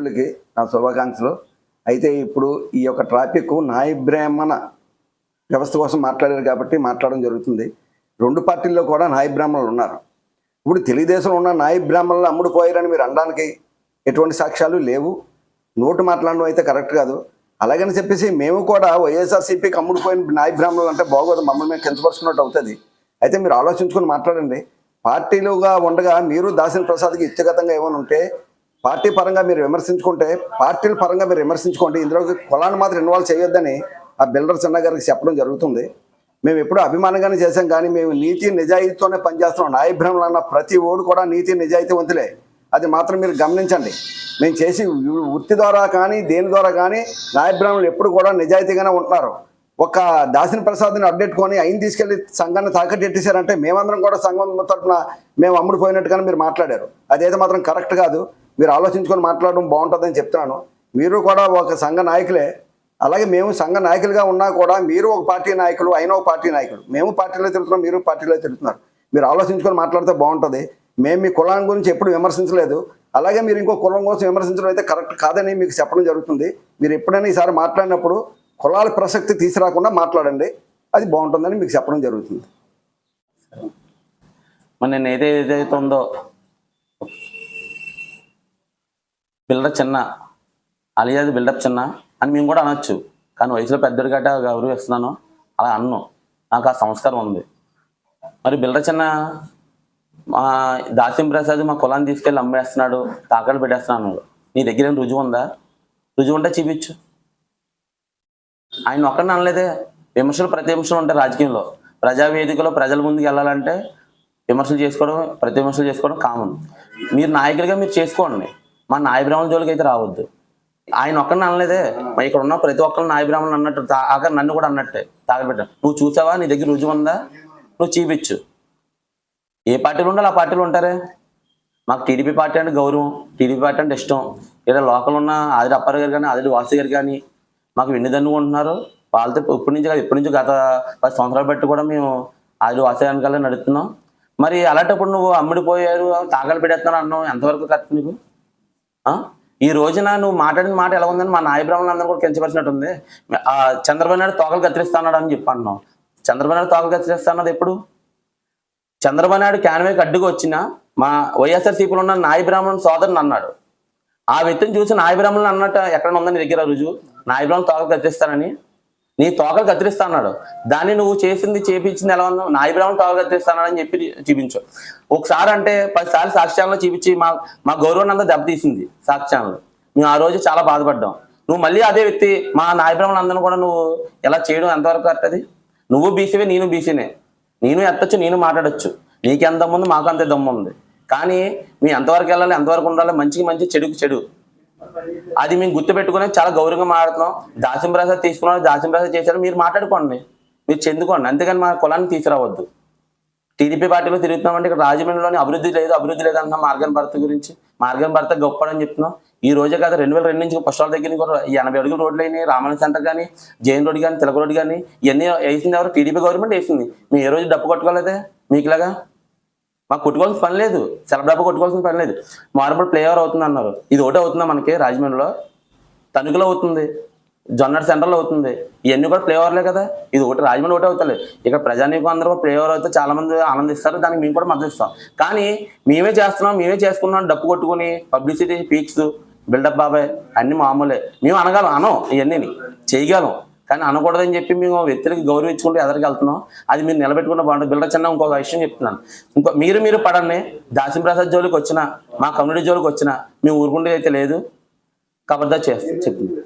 మిత్రులకి నా శుభాకాంక్షలు. అయితే ఇప్పుడు ఈ యొక్క ట్రాఫిక్ నాయ బ్రాహ్మణ వ్యవస్థ కోసం మాట్లాడారు కాబట్టి మాట్లాడడం జరుగుతుంది. రెండు పార్టీల్లో కూడా నాయ బ్రాహ్మణులు ఉన్నారు. ఇప్పుడు తెలుగుదేశంలో ఉన్న నాయ బ్రాహ్మణులు అమ్ముడు పోయారని మీరు అనడానికి ఎటువంటి సాక్ష్యాలు లేవు. నోటు మాట్లాడడం అయితే కరెక్ట్ కాదు. అలాగని చెప్పేసి మేము కూడా వైఎస్ఆర్సీపీకి అమ్ముడుపోయిన నాయ బ్రాహ్మణులు అంటే బాగోదు. మమ్మల్ని మేము కించపరుచుకున్నట్టు అవుతుంది. అయితే మీరు ఆలోచించుకొని మాట్లాడండి. పార్టీలుగా ఉండగా మీరు దాసిన ప్రసాద్కి వ్యక్తిగతంగా ఏమైనా ఉంటే పార్టీ పరంగా మీరు విమర్శించుకుంటే పార్టీల పరంగా మీరు విమర్శించుకోండి. ఇందులో కులాన్ని మాత్రం ఇన్వాల్వ్ చేయొద్దని ఆ బిల్డర్ చిన్న గారికి చెప్పడం జరుగుతుంది. మేము ఎప్పుడూ అభిమానంగానే చేశాం కానీ మేము నీతి నిజాయితీతోనే పనిచేస్తున్నాం. నాయభ్రమలు అన్న ప్రతి ఓడు కూడా నీతి నిజాయితీవంతులే. అది మాత్రం మీరు గమనించండి. మేము చేసి వృత్తి ద్వారా కానీ దేని ద్వారా కానీ నాయబ్రహ్మలు ఎప్పుడు కూడా నిజాయితీగానే ఉంటున్నారు. ఒక దాసిన ప్రసాద్ని అప్డేట్ కొని ఆయన తీసుకెళ్ళి సంఘాన్ని తాకట్టు ఎట్టేశారంటే మేమందరం కూడా సంఘం తరఫున మేము అమ్ముడుపోయినట్టుగానే మీరు మాట్లాడారు. అదైతే మాత్రం కరెక్ట్ కాదు. మీరు ఆలోచించుకొని మాట్లాడడం బాగుంటుందని చెప్తున్నాను. మీరు కూడా ఒక సంఘ నాయకులే. అలాగే మేము సంఘ నాయకులుగా ఉన్నా కూడా మీరు ఒక పార్టీ నాయకులు అయినా ఒక పార్టీ నాయకులు. మేము పార్టీలో తిరుగుతున్నాం మీరు పార్టీలో తిరుగుతున్నారు. మీరు ఆలోచించుకొని మాట్లాడితే బాగుంటుంది. మేము మీ కులాన్ని గురించి ఎప్పుడు విమర్శించలేదు. అలాగే మీరు ఇంకో కులం కోసం విమర్శించడం అయితే కరెక్ట్ కాదని మీకు చెప్పడం జరుగుతుంది. మీరు ఎప్పుడైనా ఈసారి మాట్లాడినప్పుడు కులాల ప్రసక్తి తీసుకురాకుండా మాట్లాడండి. అది బాగుంటుందని మీకు చెప్పడం జరుగుతుంది. మరి నేను ఏదైతే ఉందో బిల్డర్ చిన్న అలియాది బిల్డప్ చిన్న అని మేము కూడా అనొచ్చు. కానీ వయసులో పెద్దడు గట్ట గౌరవిస్తున్నాను అలా అన్ను. నాకు ఆ సంస్కారం ఉంది. మరి బిల్డర్ చిన్న మా దాసిం ప్రసాద్ మా కులాన్ని తీసుకెళ్ళి అమ్మేస్తున్నాడు తాకలు పెట్టేస్తున్నాడు. నీ దగ్గర ఏం రుజువు ఉందా? రుజువు ఉంటే చూపించు. ఆయన ఒక్కడిని అనలేదే. విమర్శలు ప్రతి విమర్శలు ఉంటాయి రాజకీయంలో. ప్రజావేదికలో ప్రజల ముందుకు వెళ్ళాలంటే విమర్శలు చేసుకోవడం ప్రతి విమర్శలు చేసుకోవడం కామన్. మీరు నాయకులుగా మీరు చేసుకోండి. మా నాయ బ్రాహ్మణ జోలికి అయితే రావద్దు. ఆయన ఒక్కరిని అనలేదే. ఇక్కడ ఉన్న ప్రతి ఒక్కరిని నాయ బ్రాహ్మణులు అన్నట్టు ఆఖరి నన్ను కూడా అన్నట్టే. తాగబెట్ట నువ్వు చూసావా? నీ దగ్గర రుజువు ఉందా? నువ్వు చూపించు. ఏ పార్టీలు ఉండాలి ఆ పార్టీలు ఉంటారే. మాకు టీడీపీ పార్టీ అంటే గౌరవం టీడీపీ పార్టీ అంటే ఇష్టం. ఇక్కడ లోకల్ ఉన్న ఆదిరి అప్పారు గారు కానీ ఆదిరి వాసు గారు కానీ మాకు వెన్ను ఉంటున్నారు. వాళ్ళతో ఇప్పటి నుంచి ఇప్పటి నుంచి గత పది సంవత్సరాలు బట్టి కూడా మేము ఆదిరి వాసు గారి నడుపుతున్నాం. మరి అలాంటప్పుడు నువ్వు అమ్ముడిపోయారు తాగలు పెడేస్తున్నావు అన్నావు. ఎంతవరకు కరెక్ట్ నీకు? ఈ రోజున నువ్వు మాట్లాడిన మాట ఎలా ఉందని మా నాయ అందరూ కూడా కించపరిచినట్టు ఉంది ఆ చంద్రబాబు నాయుడు తోకలు కత్తిరిస్తాడు అని చెప్పి అన్నావు చంద్రబాబు నాయుడు తోకలు కత్తిరిస్తా ఎప్పుడు? చంద్రబాబు నాయుడు క్యాన్వేకి అడ్డుకు వచ్చిన మా వైఎస్ఆర్సీపీలో ఉన్న నాయ సోదరుని అన్నాడు. ఆ వ్యక్తిని చూసి నాయబ్రాహ్మణులు అన్నట్టు ఎక్కడ ఉందని దగ్గర రుజువు? నాయ తోకలు కత్తిరిస్తానని నీ తోకలు కత్తిరిస్తా అన్నాడు. దాన్ని నువ్వు చేసింది చేపించింది ఎలా ఉన్నావు? నా బ్రాహ్మణులు తోకలు కత్తిరిస్తానని చెప్పి చూపించు. ఒకసారి అంటే పదిసార్లు సాక్ష్యాలను చూపించి మా మా గౌరవాన్ని అంతా దెబ్బతీసింది సాక్ష్యాలను. మేము ఆ రోజు చాలా బాధపడ్డాం. నువ్వు మళ్ళీ అదే వ్యక్తి మా నాయ అందరిని కూడా నువ్వు ఎలా చేయడం ఎంతవరకు కరెక్ట్ నువ్వు బీసీవే నేను బీసీనే. నేను ఎత్తొచ్చు నేను మాట్లాడొచ్చు. నీకు ఎంత ఉంది మాకు అంతే దమ్ము ఉంది కానీ మీ ఎంతవరకు వెళ్ళాలి ఎంతవరకు ఉండాలి మంచికి మంచి చెడుకు చెడు. అది మేము గుర్తుపెట్టుకుని చాలా గౌరవంగా మాట్లాడుతున్నాం. దాసిం ప్రసాద్ తీసుకున్నాడు దాసిం ప్రసాద్ చేశారు మీరు మాట్లాడుకోండి. మీరు చెందుకోండి. అంతేగాని మా కులాన్ని తీసుకురావద్దు. టీడీపీ పార్టీలో తిరుగుతున్నామంటే ఇక్కడ రాజమండ్రిలోని అభివృద్ధి లేదు అభివృద్ధి లేదు అంటున్నాం మార్గన్ భర్త గురించి. మార్గన్ భర్త గొప్పడని చెప్తున్నాం. ఈ రోజే కదా రెండు వేల రెండు నుంచి పుష్పాల దగ్గర కూడా ఎనభై అడుగుల రోడ్లు అయినాయి. రామాయణ సెంటర్ కానీ జైన్ రోడ్ కానీ తిలక రోడ్ కానీ ఇవన్నీ వేసింది ఎవరు? టీడీపీ గవర్నమెంట్ వేసింది. మేము ఏ రోజు డప్పు కొట్టుకోలేదే? మీకులాగా? మాకు కొట్టుకోవాల్సిన పని లేదు. సెలవు కొట్టుకోవాల్సిన పని లేదు. మార్బుల్ ప్లే ఓవర్ అవుతుంది అన్నారు. ఇది ఒకటే అవుతుందా మనకి రాజమండ్రిలో? తణుకులో అవుతుంది. జొన్నడ సెంటర్లో అవుతుంది. ఇవన్నీ కూడా ప్లే ఓవర్లే కదా. ఇది ఒకటి రాజమండ్రి ఒకటే అవుతుంది. ఇక్కడ ప్రజానీకం అందరూ ప్లే ఓవర్ అయితే చాలామంది ఆనందిస్తారు. దానికి మేము కూడా మద్దతు ఇస్తాం. కానీ మేమే చేస్తున్నాం మేమే చేసుకున్నాం డప్పు కొట్టుకుని పబ్లిసిటీ పీక్స్ బిల్డప్ బాబాయ్ అన్ని మామూలే. మేము అనగలం. అనం ఇవన్నీ చేయగలం. కానీ అనకూడదని చెప్పి మేము వ్యక్తులకి గౌరవించుకుంటూ ఎదరికి వెళ్తున్నాం. అది మీరు నిలబెట్టుకుంటే బాగుంటుంది. బిల్డర్ చిన్న ఇంకొక విషయం చెప్తున్నాను. ఇంకో మీరు మీరు పడండి. దాసిం ప్రసాద్ జోలికి వచ్చినా మా కమ్యూనిటీ జోలికి వచ్చినా మేము ఊరుకుంటే అయితే లేదు. కబర్దా చేస్తాం చెప్పింది.